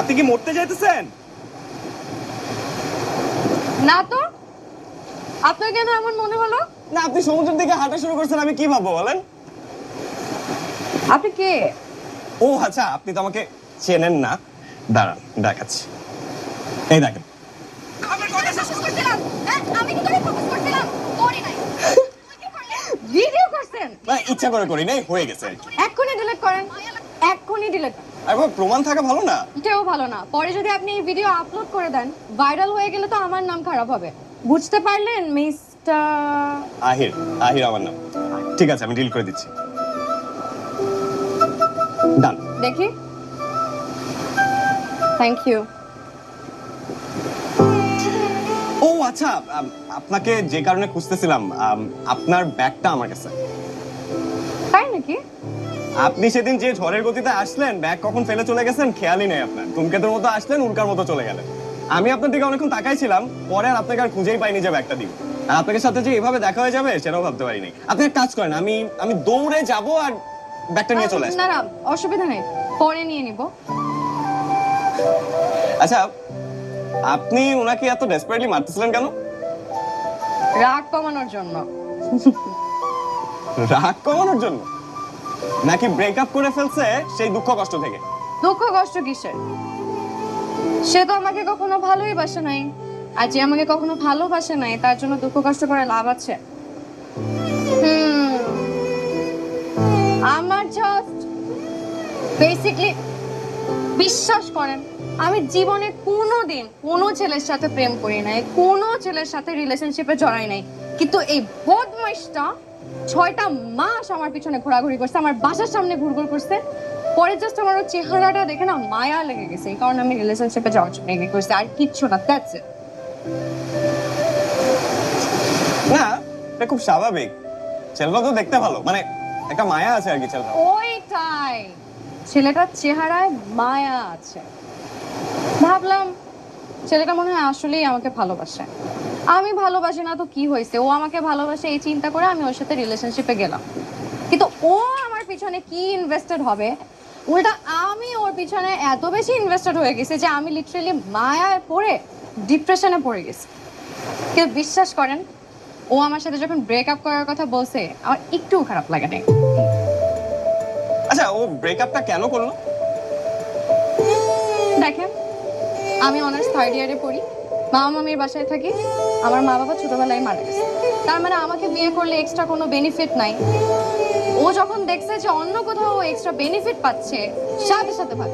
আপনি কি মরতে যাইতেছেন? না তো। আপনার কেন এমন মনে হলো? না আপনি সমুদ্রের দিকে হাঁটা শুরু করছেন আমি কি ভাববো বলেন? আপনি কে? ও আচ্ছা আপনি তো আমাকে চেনেন না। দাঁড়ান দেখাচ্ছি। এই দেখেন। ভিডিও করছেন। ইচ্ছা করে করি নাই হয়ে গেছে। এক্ষুনি ডিলিট করেন। এক্ষুনি ডিলিট একবার প্রমাণ থাকা ভালো না? এটাও ভালো না। পরে যদি আপনি এই ভিডিও আপলোড করে দেন ভাইরাল হয়ে গেলে তো আমার নাম খারাপ হবে। বুঝতে পারলেন মিস্টার আহির আহির আমার নাম। ঠিক আছে আমি ডিল করে দিচ্ছি। ডান দেখি। থ্যাংক ইউ ও আচ্ছা আপনাকে যে কারণে খুঁজতেছিলাম আপনার ব্যাগটা আমার কাছে। তাই নাকি? আপনি সেদিন যে ঝড়ের গতিতে আসলেন ব্যাগ কখন ফেলে চলে গেছেন খেয়ালই নেই আপনার। ধূমকেতুর মতো আসলেন উল্কার মতো চলে গেলেন। আমি আপনার দিকে অনেকক্ষণ তাকাইছিলাম পরে আর আপনাকে আর খুঁজেই পাইনি যে ব্যাগটা দিব। আর আপনাদের সাথে যে এভাবে দেখা হয়ে যাবে সেটাও ভাবতে পারিনি। আপনি এক কাজ করেন আমি আমি দৌড়ে যাব আর ব্যাগটা নিয়ে চলে আসি। না না অসুবিধা নেই পরে নিয়ে নিব। আচ্ছা আপনি ওনাকে এত ডেসপারেটলি মারতেছিলেন কেন? রাগ কমানোর জন্য। রাগ কমানোর জন্য? নাকি ব্রেকআপ করে ফেলছে সেই দুঃখ কষ্ট থেকে? দুঃখ কষ্ট কিসের? সে তো আমাকে কখনো ভালোই বাসে নাই। আর যে আমাকে কখনো ভালোবাসে নাই, তার জন্য দুঃখ কষ্ট করে লাভ আছে। আমার জাস্ট বেসিকলি বিশ্বাস করেন, আমি জীবনে কোনো দিন কোনো ছেলের সাথে প্রেম করি নাই, কোনো ছেলের সাথে রিলেশনশিপে জড়াই নাই। কিন্তু এই বদমাইশটা ছয়টা মাস আমার পিছনে ঘোরাঘুরি করছে আমার বাসার সামনে ঘুরঘুর করছে। পরে জাস্ট আমার ওর চেহারাটা দেখে না মায়া লেগে গেছে এই কারণে আমি রিলেশনশিপে যাওয়ার জন্য এগিয়ে করছি আর কিচ্ছু না দ্যাটস ইট না এটা খুব স্বাভাবিক। ছেলেটা তো দেখতে ভালো মানে একটা মায়া আছে আর কি ছেলেটা ওইটাই। ছেলেটার চেহারায় মায়া আছে। ভাবলাম ছেলেটা মনে হয় আসলেই আমাকে ভালোবাসে। আমি ভালোবাসি না তো কি হয়েছে? ও আমাকে ভালোবাসে এই চিন্তা করে আমি ওর সাথে রিলেশনশিপে গেলাম। কিন্তু ও আমার পিছনে কি ইনভেস্টেড হবে? উল্টা আমি ওর পিছনে এত বেশি ইনভেস্টেড হয়ে গেছে যে আমি লিটারালি মায়ায় পড়ে ডিপ্রেশনে পড়ে গেছি। কিন্তু বিশ্বাস করেন? ও আমার সাথে যখন ব্রেকআপ করার কথা বলছে আমার একটুও খারাপ লাগে নাই। আচ্ছা ও ব্রেকআপটা কেন করল? দেখেন আমি অনার্স থার্ড ইয়ারে পড়ি। মামা মামির বাসায় থাকি। আমার মা বাবা ছোটোবেলায় মারা গেছে। তার মানে আমাকে বিয়ে করলে এক্সট্রা কোনো বেনিফিট নাই। ও যখন দেখছে যে অন্য কোথাও এক্সট্রা বেনিফিট পাচ্ছে, সাথে সাথে ভাবছে